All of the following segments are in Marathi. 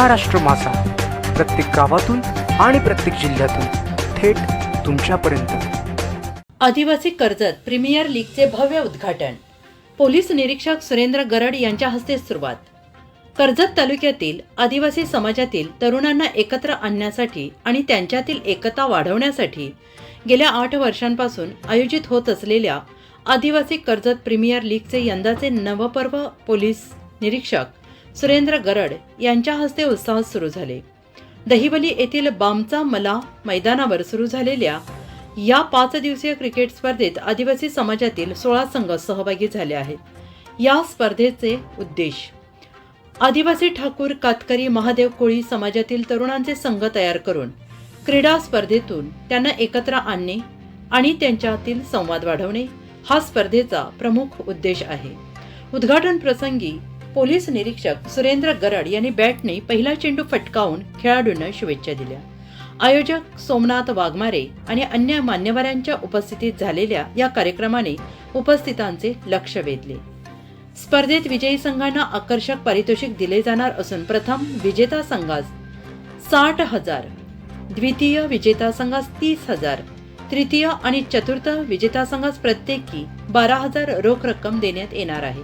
महाराष्ट्र मासा प्रत्येक गावातून आणि प्रत्येक जिल्ह्यातून थेट तुमच्यापर्यंत. आदिवासी कर्जत प्रीमियर लीगचे भव्य उद्घाटन. पोलीस निरीक्षक सुरेंद्र गरड यांच्या हस्ते सुरुवात. कर्जत तालुक्यातील आदिवासी समाजातील तरुणांना एकत्र आणण्यासाठी आणि त्यांच्यातील एकता वाढवण्यासाठी गेल्या आठ वर्षांपासून आयोजित होत असलेल्या आदिवासी कर्जत प्रीमियर लीगचे यंदाचे नवपर्व पोलीस निरीक्षक सुरेंद्र गरड यांच्या हस्ते उत्साहात सुरू झाले. दहिवली येथील बामचा मला मैदानावर सुरू झालेल्या या पाच दिवसीय क्रिकेट स्पर्धेत आदिवासी समाजातील सोळा संघ सहभागी झाले आहेत. या स्पर्धेचे उद्देश आदिवासी ठाकूर कातकरी महादेव कोळी समाजातील तरुणांचे संघ तयार करून क्रीडा स्पर्धेतून त्यांना एकत्र आणणे आणि त्यांच्यातील संवाद वाढवणे हा स्पर्धेचा प्रमुख उद्देश आहे. उद्घाटन प्रसंगी पोलीस निरीक्षक सुरेंद्र गरड यांनी बॅटने पहिला चेंडू फटकावून खेळाडूंना शुभेच्छा दिल्या. आयोजक सोमनाथ वाघमारे आणि अन्य मान्यवरांच्या उपस्थितीत झालेल्या या कार्यक्रमाने उपस्थितांचे लक्ष वेधले. स्पर्धेत विजयी संघांना आकर्षक पारितोषिक दिले जाणार असून प्रथम विजेता संघास साठ हजार द्वितीय विजेता संघास तीस हजार तृतीय आणि चतुर्थ विजेता संघास प्रत्येकी बारा हजार रोख रक्कम देण्यात येणार आहे.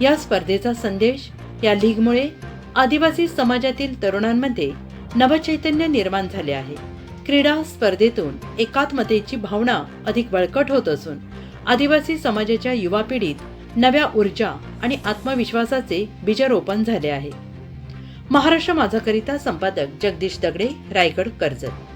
या स्पर्धेचा संदेश या लीगमुळे आदिवासी समाजातील तरुणांमध्ये नवचैतन्य निर्माण झाले आहे. क्रीडा स्पर्धेतून एकात्मतेची भावना अधिक बळकट होत असून आदिवासी समाजाच्या युवा पिढीत नव्या ऊर्जा आणि आत्मविश्वासाचे बीजरोपण झाले आहे. महाराष्ट्र माझाकरिता संपादक जगदीश दगडे रायगड कर्जत.